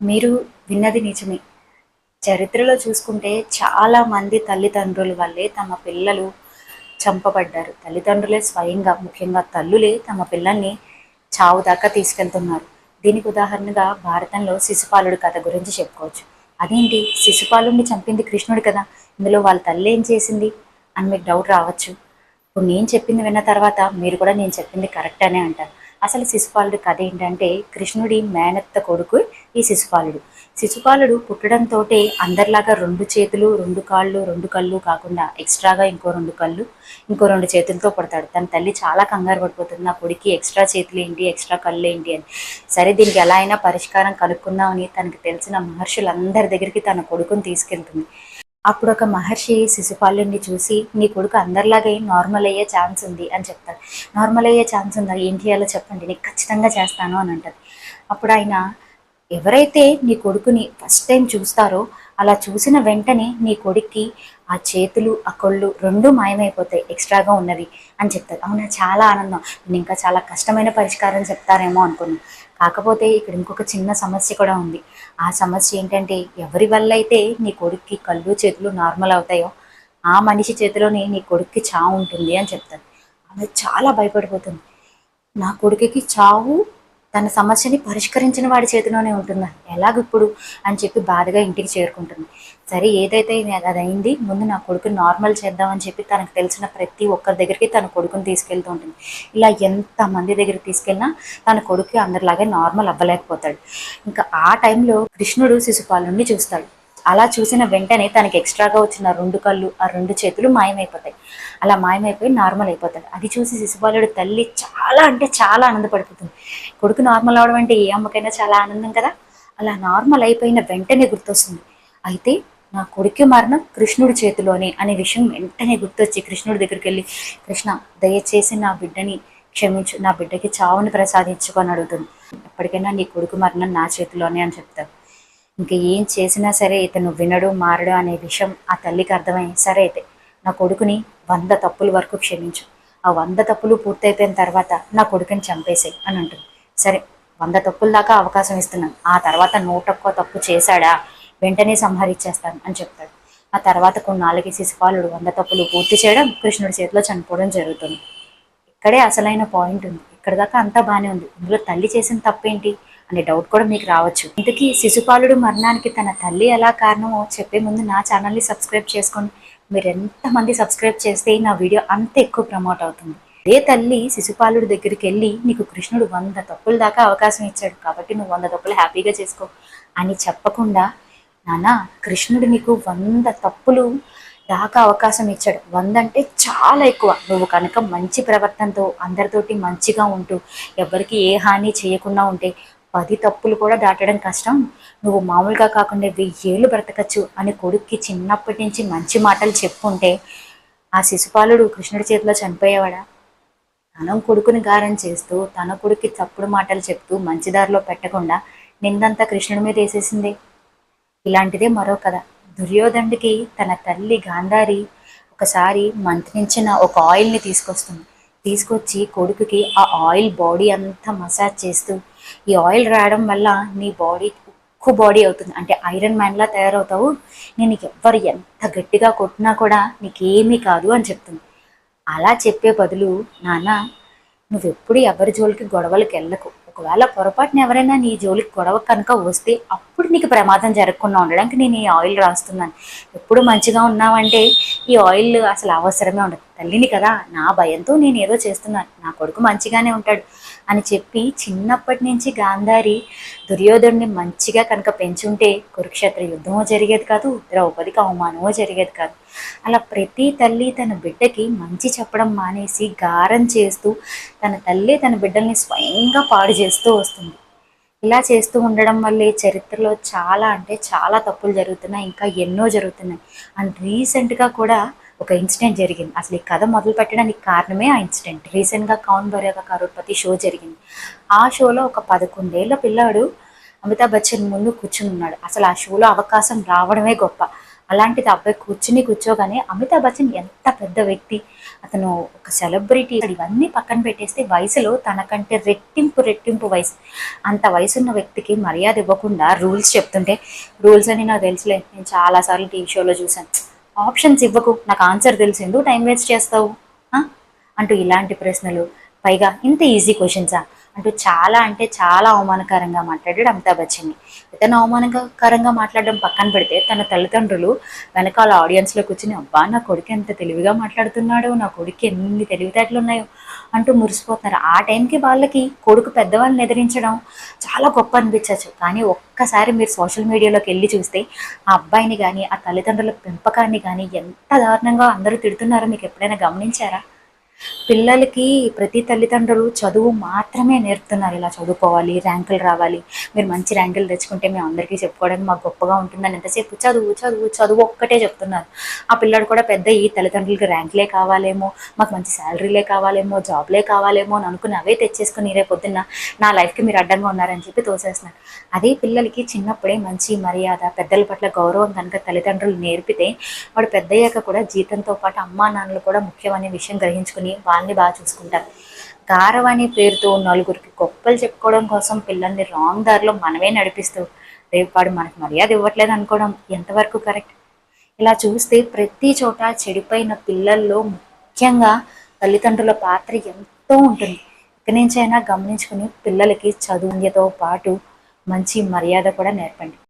మీరు విన్నది నిజమే. చరిత్రలో చూసుకుంటే చాలా మంది తల్లిదండ్రుల వల్లే తమ పిల్లలు చంపబడ్డారు. తల్లిదండ్రులే స్వయంగా ముఖ్యంగా తల్లులే తమ పిల్లల్ని చావు దాకా తీసుకెళ్తున్నారు. దీనికి ఉదాహరణగా భారతంలో శిశుపాలుడు కథ గురించి చెప్పుకోవచ్చు. అదేంటి? శిశుపాలుడిని చంపింది కృష్ణుడు కదా. ఇందులో వాళ్ళ తల్లి ఏం చేసింది? అని మీకు డౌట్ రావచ్చు. ఇప్పుడు నేను చెప్పింది విన్న తర్వాత మీరు కూడా నేను చెప్పింది కరెక్ట్ అనే అంటారు. అసలు శిశుపాలుడి కథ ఏంటంటే కృష్ణుడి మేనత్త కొడుకు ఈ శిశుపాలుడు. శిశుపాలుడు పుట్టడంతో అందరిలాగా రెండు చేతులు రెండు కాళ్ళు రెండు కళ్ళు కాకుండా ఎక్స్ట్రాగా ఇంకో రెండు కళ్ళు ఇంకో రెండు చేతులతో పుడతాడు. తన తల్లి చాలా కంగారు పడిపోతుంది. నా కొడుకు ఎక్స్ట్రా చేతులు ఏంటి ఎక్స్ట్రా కళ్ళు ఏంటి అని. సరే దీనికి ఎలా అయినా పరిష్కారం కనుక్కుందామని తనకు తెలిసిన మహర్షులందరి దగ్గరికి తన కొడుకుని తీసుకెళ్తుంది. అప్పుడు ఒక మహర్షి శిశుపాలుని చూసి నీ కొడుకు అందరిలాగే నార్మల్ అయ్యే ఛాన్స్ ఉంది అని చెప్తాడు. నార్మల్ అయ్యే ఛాన్స్ ఉందా? ఏం చేయాలో చెప్పండి నీకు ఖచ్చితంగా చేస్తాను అని అంటది. అప్పుడు ఆయన ఎవరైతే నీ కొడుకుని ఫస్ట్ టైం చూస్తారో అలా చూసిన వెంటనే నీ కొడుక్కి ఆ చేతులు ఆ కొళ్ళు రెండు మాయమైపోతాయి ఎక్స్ట్రాగా ఉన్నవి అని చెప్తారు అవునా? చాలా ఆనందం. నేను ఇంకా చాలా కష్టమైన పరిష్కారం చెప్తారేమో అనుకున్నాను. కాకపోతే ఇక్కడ ఇంకొక చిన్న సమస్య కూడా ఉంది. ఆ సమస్య ఏంటంటే ఎవరి వల్ల అయితే నీ కొడుక్కి కళ్ళు చేతులు నార్మల్ అవుతాయో ఆ మనిషి చేతిలోనే నీ కొడుక్కి చావు ఉంటుంది అని చెప్తాను ఆమె చాలా భయపడిపోతుంది. నా కొడుకుకి చావు తన సమస్యని పరిష్కరించిన వాడి చేతిలోనే ఉంటుందా? ఎలాగిప్పుడు అని చెప్పి బాధగా ఇంటికి చేరుకుంటుంది. సరే ఏదైతే అది అయింది ముందు నా కొడుకుని నార్మల్ చేద్దామని చెప్పి తనకు తెలిసిన ప్రతి ఒక్కరి దగ్గరికి తన కొడుకుని తీసుకెళ్తూ ఉంటుంది. ఇలా ఎంత మంది దగ్గరికి తీసుకెళ్ళినా తన కొడుకు అందరిలాగే నార్మల్ అవ్వలేకపోతాడు. ఇంకా ఆ టైంలో కృష్ణుడు శిశుపాలుని చూస్తాడు. అలా చూసిన వెంటనే తనకి ఎక్స్ట్రాగా వచ్చిన రెండు కళ్ళు ఆ రెండు చేతులు మాయమైపోతాయి. అలా మాయమైపోయి నార్మల్ అయిపోతాడు అది చూసి శిశుబాలుడు తల్లి చాలా అంటే చాలా ఆనందపడిపోతుంది. కొడుకు నార్మల్ అవడం అంటే ఏ అమ్మకైనా చాలా ఆనందం కదా? అలా నార్మల్ అయిపోయిన వెంటనే గుర్తొస్తుంది. అయితే నా కొడుకు మరణం కృష్ణుడి చేతిలోనే అనే విషయం వెంటనే గుర్తొచ్చి కృష్ణుడి దగ్గరికి వెళ్ళి కృష్ణ దయచేసి నా బిడ్డని క్షమించు నా బిడ్డకి చావుని ప్రసాదించుకొని అడుగుతుంది. ఎప్పటికైనా నీ కొడుకు మరణం నా చేతిలోనే అని చెప్తాను ఇంక ఏం చేసినా సరే ఇతను వినడు మారడు అనే విషయం ఆ తల్లికి అర్థమై సరే అయితే నా కొడుకుని వంద తప్పుల వరకు క్షమించు. ఆ వంద తప్పులు పూర్తయిపోయిన తర్వాత నా కొడుకుని చంపేసాయి అని అంటుంది. సరే వంద తప్పుల దాకా అవకాశం ఇస్తున్నాను. ఆ తర్వాత నూటొక్క తప్పు చేశాడా? వెంటనే సంహరించేస్తాను అని చెప్తాడు. ఆ తర్వాత కొన్నాళ్ళకి శిశుపాలుడు వంద తప్పులు పూర్తి చేయడం కృష్ణుడి చేతిలో చనిపోవడం జరుగుతుంది. ఇక్కడే అసలైన పాయింట్ ఉంది. ఇక్కడ దాకా అంతా బాగానే ఉంది. ఇందులో తల్లి చేసిన తప్పేంటి? అనే డౌట్ కూడా మీకు రావచ్చు. ఇంతకీ శిశుపాలుడు మరణానికి తన తల్లి ఎలా కారణమో చెప్పే ముందు నా ఛానల్ని సబ్స్క్రైబ్ చేసుకోండి మీరు ఎంతమంది సబ్స్క్రైబ్ చేస్తే నా వీడియో అంత ఎక్కువ ప్రమోట్ అవుతుంది. అదే తల్లి శిశుపాలుడి దగ్గరికి వెళ్ళి నీకు కృష్ణుడు వంద తప్పుల దాకా అవకాశం ఇచ్చాడు కాబట్టి నువ్వు వంద తప్పులు హ్యాపీగా చేసుకో అని చెప్పకుండా నానా కృష్ణుడు నీకు వంద తప్పులు దాకా అవకాశం ఇచ్చాడు. వంద అంటే చాలా ఎక్కువ. నువ్వు కనుక మంచి ప్రవర్తనతో అందరితోటి మంచిగా ఉంటూ ఎవరికి ఏ హాని చేయకుండా ఉంటే పది తప్పులు కూడా దాటడం కష్టం. నువ్వు మామూలుగా కాకుండా వెయ్యేళ్ళు బ్రతకచ్చు అని కొడుక్కి చిన్నప్పటి నుంచి మంచి మాటలు చెప్పుంటే ఆ శిశుపాలుడు కృష్ణుడి చేతిలో చనిపోయేవాడా? తన కొడుకుని గారం చేస్తూ తన కొడుక్కి తప్పుడు మాటలు చెప్తూ మంచి దారిలో పెట్టకుండా నిందంతా కృష్ణుడి మీద వేసేసిందే. ఇలాంటిదే మరో కథ. దుర్యోధనుడికి తన తల్లి గాంధారి ఒకసారి మంత్రించిన ఒక ఆయిల్ని తీసుకొస్తుంది. తీసుకొచ్చి కొడుకుకి ఆ ఆయిల్ బాడీ అంతా మసాజ్ చేస్తూ ఈ ఆయిల్ రాయడం వల్ల నీ బాడీ ఉక్కు బాడీ అవుతుంది. అంటే ఐరన్ మ్యాన్లా తయారవుతావు. నేను నీకు ఎవ్వరు ఎంత గట్టిగా కొట్టినా కూడా నీకేమీ కాదు అని చెప్తుంది. అలా చెప్పే బదులు నాన్న నువ్వెప్పుడు ఎవరి జోలికి గొడవలకు వెళ్ళకు. ఒకవేళ పొరపాటున ఎవరైనా నీ జోలికి గొడవ కనుక వస్తే అప్పుడు నీకు ప్రమాదం జరగకుండా ఉండడానికి నేను ఈ ఆయిల్ రాస్తున్నాను. ఎప్పుడు మంచిగా ఉన్నావంటే ఈ ఆయిల్ అసలు అవసరమే ఉండదు. తల్లిని కదా నా భయంతో నేను ఏదో చేస్తున్నాను నా కొడుకు మంచిగానే ఉంటాడు అని చెప్పి చిన్నప్పటి నుంచి గాంధారి దుర్యోధుడిని మంచిగా కనుక పెంచుంటే కురుక్షేత్ర యుద్ధమో జరిగేది కాదు ద్రౌపదికి అవమానమో జరిగేది కాదు. అలా ప్రతి తల్లి తన బిడ్డకి మంచి చెప్పడం మానేసి గారం చేస్తూ తన తల్లి తన బిడ్డల్ని స్వయంగా పాడు చేస్తూ వస్తుంది. ఇలా చేస్తూ ఉండడం వల్లే చరిత్రలో చాలా అంటే చాలా తప్పులు జరుగుతున్నాయి ఇంకా ఎన్నో జరుగుతున్నాయి. అండ్ రీసెంట్గా కూడా ఒక ఇన్సిడెంట్ జరిగింది. అసలు ఈ కథ మొదలు పెట్టడానికి కారణమే ఆ ఇన్సిడెంట్. రీసెంట్గా కౌన్ బరేగా కరోడ్పతి షో జరిగింది. ఆ షోలో ఒక పదకొండేళ్ళ పిల్లాడు అమితాబ్ బచ్చన్ ముందు కూర్చుని ఉన్నాడు. అసలు ఆ షోలో అవకాశం రావడమే గొప్ప. అలాంటిది అబ్బాయి కూర్చుని కూర్చోగానే అమితాబ్ బచ్చన్ ఎంత పెద్ద వ్యక్తి అతను ఒక సెలబ్రిటీ ఇవన్నీ పక్కన పెట్టేస్తే వయసులో తనకంటే రెట్టింపు రెట్టింపు వయసు. అంత వయసున్న వ్యక్తికి మర్యాద ఇవ్వకుండా రూల్స్ చెప్తుంటే రూల్స్ అని నాకు తెలుసులే నేను చాలాసార్లు టీవీ షోలో చూసాను ఆప్షన్స్ ఇవ్వకు. నాకు ఆన్సర్ తెలిసిందు టైం వేస్ట్ చేస్తావు? అంటూ ఇలాంటి ప్రశ్నలు. పైగా ఇంత ఈజీ క్వశ్చన్సా? అంటూ చాలా అంటే చాలా అవమానకరంగా మాట్లాడాడు అమితాబ్ బచ్చన్ని. ఇతను అవమానకరంగా మాట్లాడడం పక్కన పెడితే తన తల్లిదండ్రులు వెనకాల ఆడియన్స్లో కూర్చుని అబ్బా నా కొడుకు ఎంత తెలివిగా మాట్లాడుతున్నాడు నా కొడుకు ఎన్ని తెలివితేటలు ఉన్నాయో అంటూ మురిసిపోతున్నారు. ఆ టైంకి వాళ్ళకి కొడుకు పెద్దవాళ్ళని ఎదిరించడం చాలా గొప్ప అనిపించవచ్చు కానీ ఒక్కసారి మీరు సోషల్ మీడియాలోకి వెళ్ళి చూస్తే ఆ అబ్బాయిని కానీ ఆ తల్లిదండ్రుల పెంపకాన్ని కానీ ఎంత దారుణంగా అందరూ తిడుతున్నారో మీకు ఎప్పుడైనా గమనించారా? పిల్లలకి ప్రతి తల్లిదండ్రులు చదువు మాత్రమే నేర్పుతున్నారు. ఇలా చదువుకోవాలి ర్యాంకులు రావాలి. మీరు మంచి ర్యాంకులు తెచ్చుకుంటే మేము అందరికీ చెప్పుకోవడానికి మాకు గొప్పగా ఉంటుందని ఎంతసేపు చదువు చదువు చదువు ఒక్కటే చెప్తున్నారు. ఆ పిల్లాడు కూడా పెద్ద ఈ తల్లిదండ్రులకి ర్యాంకులే కావాలేమో మాకు మంచి శాలరీలే కావాలేమో జాబ్లే కావాలేమో అని అనుకుని అవే తెచ్చేసుకుని రేపు పొద్దున్న నా లైఫ్కి మీరు అడ్డంగా ఉన్నారని చెప్పి తోసేస్తున్నారు. అదే పిల్లలకి చిన్నప్పుడే మంచి మర్యాద పెద్దల పట్ల గౌరవం కనుక తల్లిదండ్రులు నేర్పితే వాడు పెద్దయ్యాక కూడా జీతంతో పాటు అమ్మా నాన్నలు కూడా ముఖ్యమనే విషయం గ్రహించుకుని వాళ్ళని బాగా చూసుకుంటారు. గారవ్ అనే పేరుతో నలుగురికి గొప్పలు చెప్పుకోవడం కోసం పిల్లల్ని రాంగ్ దారిలో మనమే నడిపిస్తూ రేపు వాడు మనకు మర్యాద ఇవ్వట్లేదు అనుకోవడం ఎంతవరకు కరెక్ట్? ఇలా చూస్తే ప్రతి చోట చెడిపోయిన పిల్లల్లో ముఖ్యంగా తల్లిదండ్రుల పాత్ర ఎంతో ఉంటుంది. ఇక్కడి నుంచైనా గమనించుకుని పిల్లలకి చదువుతో పాటు మంచి మర్యాద కూడా నేర్పండి.